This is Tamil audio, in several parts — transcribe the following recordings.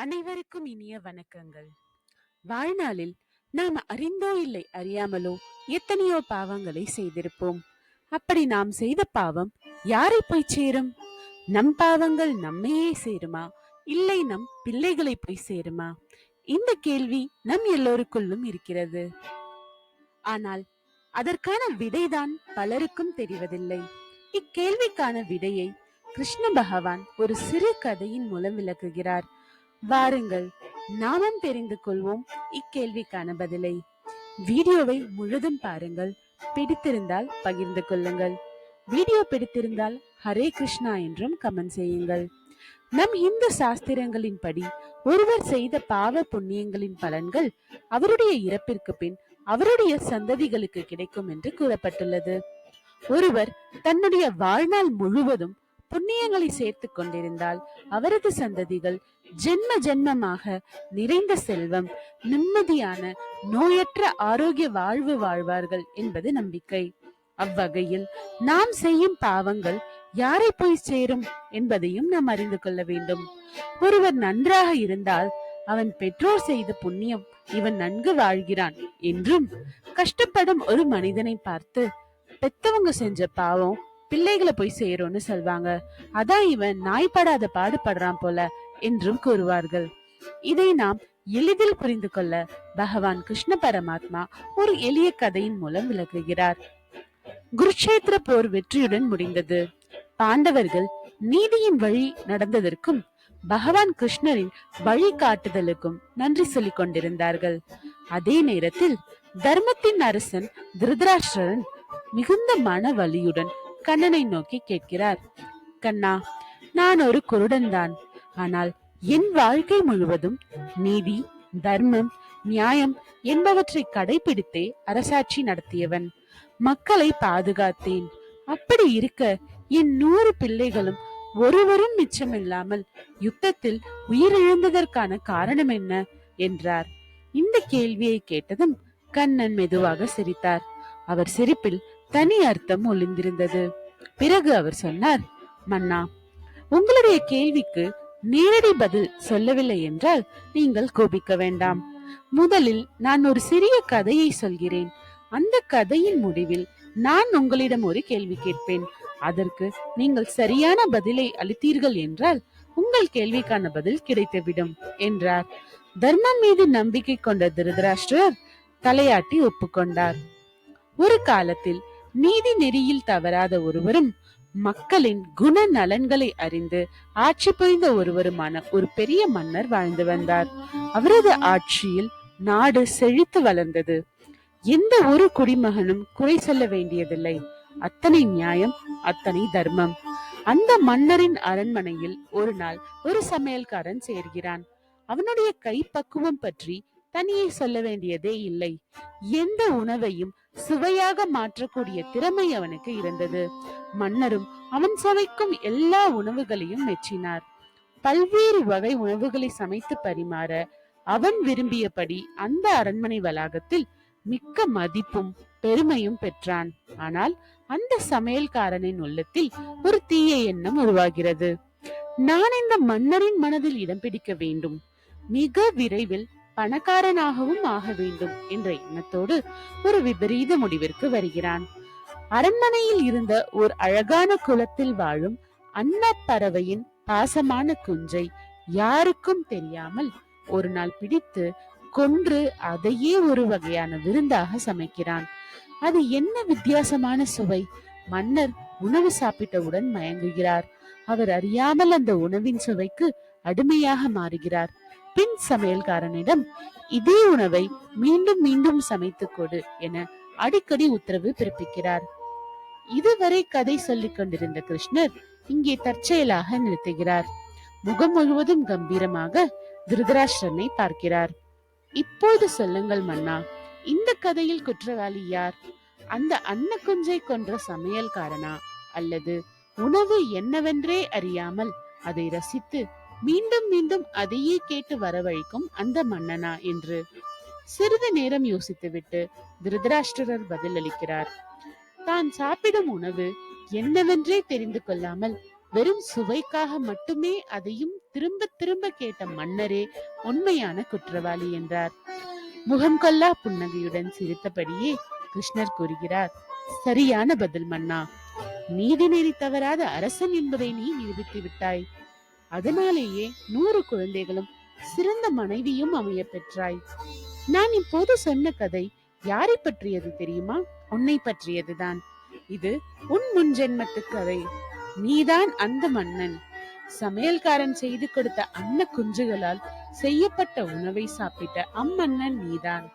அனைவருக்கும் இனிய வணக்கங்கள். வாழ்நாளில் நாம் அறிந்தோ இல்லை அறியாமலோ எத்தனையோ பாவங்களை செய்திருப்போம். அப்படி நாம் செய்த பாவம் யாரை போய் சேரும்? நம் பாவங்கள் நம்மையே சேருமா? இல்லை நம் பிள்ளைகளை போய் சேருமா? இந்த கேள்வி நம் எல்லோருக்குள்ளும் இருக்கிறது. ஆனால் அதற்கான விடைதான் பலருக்கும் தெரிவதில்லை. இக்கேள்விக்கான விடையை கிருஷ்ண பகவான் ஒரு சிறு கதையின் மூலம் விளக்குகிறார். வாருங்கள் நாமும் தெரிந்து கொள்வோம் இக்கேள்விக்கான பதிலை. வீடியோவை முழுதும் பாருங்கள் பிடித்திருந்தால் பகிர்ந்து கொள்ளுங்கள். வீடியோ பிடித்திருந்தால் ஹரே கிருஷ்ணா என்றும் கமெண்ட் செய்யுங்கள். நம் இந்து சாஸ்திரங்களின்படி ஒருவர் செய்த பாவ புண்ணியங்களின் பலன்கள் அவருடைய இறப்பிற்கு பின் அவருடைய சந்ததிகளுக்கு கிடைக்கும் என்று கூறப்பட்டுள்ளது. ஒருவர் தன்னுடைய வாழ்நாள் முழுவதும் புண்ணியங்களை சேர்த்து கொண்டிருந்தால் அவரது சந்ததிகள் ஜென்ம ஜென்மமாக நிறைந்த செல்வம் நிம்மதியான நோயற்ற ஆரோக்கிய வாழ்வு வாழ்வார்கள் என்பது நம்பிக்கை. அவ்வகையில் நாம் செய்யும் பாவங்கள் யாரை போய் சேரும் என்பதையும் நாம் அறிந்து கொள்ள வேண்டும். ஒருவர் நன்றாக இருந்தால் அவன் பெற்றோர் செய்த புண்ணியம் இவன் நன்கு வாழ்கிறான் என்றும் கஷ்டப்படும் ஒரு மனிதனை பார்த்து பெத்தவங்க செஞ்ச பாவம் பிள்ளைகளை போய் சேரும்னு சொல்வாங்க. அதான் இவன் நாய்ப்படாத பாடுபடுறான் போல என்றும் கூறுவார்கள். இதை நாம் எளிதில் புரிந்து கொள்ள பகவான் கிருஷ்ண பரமாத்மா ஒரு எளிய கதையின் மூலம் விளக்குகிறார். குருட்சேத்திர போர் வெற்றியுடன் முடிந்தது. பாண்டவர்கள் நீதியின் வழி நடந்ததற்கும் பகவான் கிருஷ்ணரின் வழிகாட்டுதலுக்கும் நன்றி சொல்லிக் கொண்டிருந்தார்கள். அதே நேரத்தில் தர்மத்தின் அரசன் திருதராஷ்டிரன் மிகுந்த மன வலியுடன் கண்ணனை நோக்கி கேட்கிறார். கண்ணா நான் ஒரு குருடன் தான் ஆனால் என் வாழ்க்கை முழுவதும் நீதி தர்மம் நியாயம் என்பவற்றை கடைபிடித்தே அரசாட்சி நடத்தியவன். மக்களை பாதுகாத்தேன். அப்படி இருக்க என் நூறு பிள்ளைகளும் ஒருவரும் மிச்சமில்லாமல் யுத்தத்தில் உயிரிழந்ததற்கான காரணம் என்ன? என்றார். இந்த கேள்வியை கேட்டதும் கண்ணன் மெதுவாக சிரித்தார். அவர் சிரிப்பில் தனி அர்த்தம் ஒளிந்திருந்தது. பிறகு அவர் சொன்னார் மன்னா உங்களுடைய கேள்விக்கு நேரடி பதில் சொல்லவில்லை என்றால் நீங்கள் கோபிக்க வேண்டாம். முதலில் நான் ஒரு சிறிய கதையை சொல்கிறேன். அந்த கதையின் முடிவில் நான் உங்களிடம் ஒரு கேள்வி கேட்பேன். அதற்கு நீங்கள் சரியான பதிலை அளித்தீர்கள் என்றால் உங்கள் கேள்விக்கான பதில் கிடைத்துவிடும் என்றார். தர்மம் மீது நம்பிக்கை கொண்ட திருதராஷ்டிரர் தலையாட்டி ஒப்புக்கொண்டார். ஒரு காலத்தில் நீதி நெறியில் தவறாத ஒருவரும் மக்களின் குண நலன்களை அறிந்து ஆட்சி புரிந்த ஒருவருமான ஒரு பெரிய மன்னர் வாழ்ந்து வந்தார். அவரது ஆட்சியில் நாடு செழித்து வளர்ந்தது. எந்த ஒரு குடிமகனும் குறை சொல்ல வேண்டியதில்லை. அத்தனை நியாயம் அத்தனை தர்மம். அந்த மன்னரின் அரண்மனையில் ஒரு நாள் ஒரு சமையல்காரன் சேர்கிறான். அவனுடைய கைப்பக்குவம் பற்றி தனியே சொல்ல வேண்டியதே இல்லை. எந்த உணவையும் சுவையாக மாற்றக்கூடிய திறமை அவனுக்கு இருந்தது. மன்னரும் அவன் சமைக்கும் எல்லா உணவுகளையும் மெச்சினார். பல்வேறு வகை உணவுகளை சமைத்து பரிமாற அவன் விரும்பியபடி அந்த அரண்மனை வளாகத்தில் மிக்க மதிப்பும் பெருமையும் பெற்றான். ஆனால் அந்த சமையல்காரனின் உள்ளத்தில் ஒரு தீய எண்ணம் உருவாகிறது. நான் இந்த மன்னரின் மனதில் இடம் பிடிக்க வேண்டும். மிக விரைவில் பணக்காரனாகவும் ஆக வேண்டும் என்ற எண்ணத்தோடு ஒரு விபரீத முடிவிற்கு வருகிறான். அரண்மனையில் இருந்த ஒரு அழகான குளத்தில் வாழும் அன்னப்பறவையின் பாசமான குஞ்சை யாருக்கும் தெரியாமல் ஒரு நாள் பிடித்து கொன்று அதையே ஒரு வகையான விருந்தாக சமைக்கிறான். அது என்ன வித்தியாசமான சுவை! மன்னர் உணவு சாப்பிட்டவுடன் மயங்குகிறார். அவர் அறியாமல் அந்த உணவின் சுவைக்கு அடிமையாக மாறுகிறார். பின் சமையல்காரனிடம் இதே உணவை மீண்டும் மீண்டும் சமைத்து கொடு என அடிக்கடி உத்தரவு பிறப்பிக்கிறார். இதுவரை கதை சொல்லிக் கொண்டிருந்த கிருஷ்ணர் இங்கே தற்செயலாக நிறுத்துகிறார். முகம் முழுவதும் கம்பீரமாக திருதராஷ்டிரனை பார்க்கிறார். இப்போது சொல்லுங்கள் மன்னா இந்த கதையில் குற்றவாளி யார்? அந்த அன்ன குஞ்சை கொன்ற சமையல்காரனா? அல்லது உணவு என்னவென்றே அறியாமல் அதை ரசித்து மீண்டும் மீண்டும் அதையே கேட்டு வரவழைக்கும் அந்த மன்னனா என்று சிறிது நேரம் யோசித்துவிட்டு திருதராஷ்டிரர் பதிலளிக்கிறார். தான் சாப்பிடும் உணவு என்னவென்றே தெரிந்து கொள்ளாமல் வெறும் சுவைக்காக மட்டுமே அதையும் திரும்ப திரும்ப கேட்ட மன்னரே உண்மையான குற்றவாளி என்றார். முகம் கொல்லா புன்னகையுடன் சிரித்தபடியே கிருஷ்ணர் கூறுகிறார் சரியான பதில் மன்னா. நீதிநெறி தவறாத அரசன் என்பதை நீ நிரூபித்து விட்டாய். அதனாலேயே நூறு குழந்தைகளும் சிறந்த மனைவியும் அமைய பெற்றாய். நான் இப்போது சொன்ன கதை யாரை பற்றியது தெரியுமா? உன்னை பற்றியதுதான். இது உன் முன்ஜென்மத்து கதை. நீதான் அந்த மன்னன். சமையல்காரன் செய்து கொடுத்த அன்ன குஞ்சுகளால் செய்யப்பட்ட உணவை சாப்பிட்ட அம்மன்னன் நீதான்.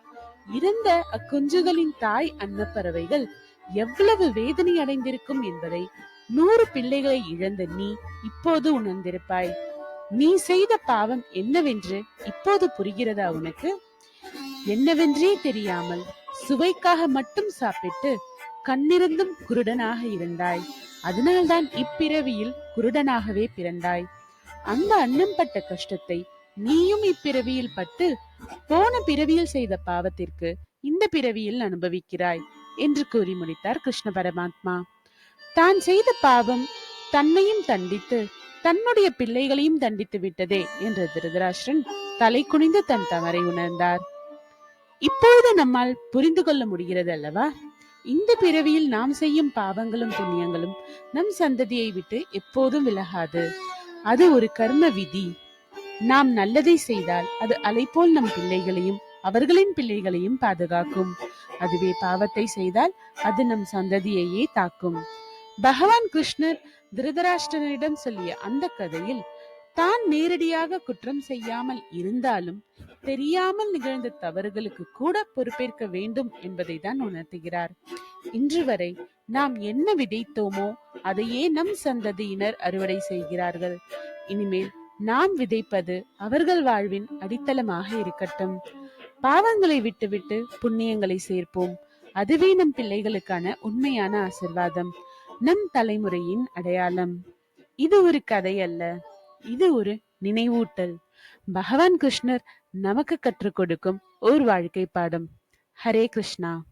இருந்த அக்குஞ்சுகளின் தாய் அன்னப்பறவைகள் எவ்வளவு வேதனை அடைந்திருக்கும் என்பதை நூறு பிள்ளைகளை இழந்த நீ இப்போது உணர்ந்திருப்பாய். நீ செய்த பாவம் என்னவென்று இப்போது புரிகிறதா உனக்கு? என்னவென்றே தெரியாமல் சுவைக்காக மட்டும் சாப்பிட்டு கண்ணிருந்தும் குருடனாக இருந்தாய். அதனால்தான் இப்பிறவியில் குருடனாகவே பிறந்தாய். அந்த அன்னம் பட்ட கஷ்டத்தை நீயும் இப்பிறவியில் பட்டு போன பிறவியில் செய்த பாவத்திற்கு இந்த பிறவியில் அனுபவிக்கிறாய் என்று கூறி முடித்தார் கிருஷ்ண பரமாத்மா. தான் செய்த பாவம் தன்னையும் தண்டித்து தன்னுடைய பிள்ளைகளையும் தண்டித்து விட்டதே என்று திருதராஷ்டிரன் தலை குனிந்து தன் தவறை உணர்ந்தார். இப்பொழுது நம்மால் புரிந்து கொள்ள முடிகிறது அல்லவா? இந்த பிறவியில் நாம் செய்யும் பாவங்களும் புண்ணியங்களும் நம் சந்ததியை விட்டு எப்போதும் விலகாது. அது ஒரு கர்ம விதி. நாம் நல்லதை செய்தால் அது அலைபோல் நம் பிள்ளைகளையும் அவர்களின் பிள்ளைகளையும் பாதுகாக்கும். அதுவே பாவத்தை செய்தால் அது நம் சந்ததியையே தாக்கும். பகவான் கிருஷ்ணர் திருதராஷ்டிரனிடம் சொல்லிய அந்த கதையில் தான் நேரடியாக குற்றம் செய்யாமல் இருந்தாலும் தெரியாமல் நிகழ்ந்த தவறுகளுக்கு கூட பொறுப்பேற்க வேண்டும் என்பதை தான் உணர்த்துகிறார். இன்று வரை நாம் என்ன விதைத்தோமோ அதையே நம் சந்ததியினர் அறுவடை செய்கிறார்கள். இனிமேல் நாம் விதைப்பது அவர்கள் வாழ்வின் அடித்தளமாக இருக்கட்டும். பாவங்களை விட்டுவிட்டு புண்ணியங்களை சேர்ப்போம். அதுவே நம் பிள்ளைகளுக்கான உண்மையான ஆசிர்வாதம். நம் தலைமுறையின் அடையாளம். இது ஒரு கதை அல்ல. இது ஒரு நினைவூட்டல். பகவான் கிருஷ்ணர் நமக்கு கற்றுக் கொடுக்கும் ஒரு வாழ்க்கை பாடம். ஹரே கிருஷ்ணா.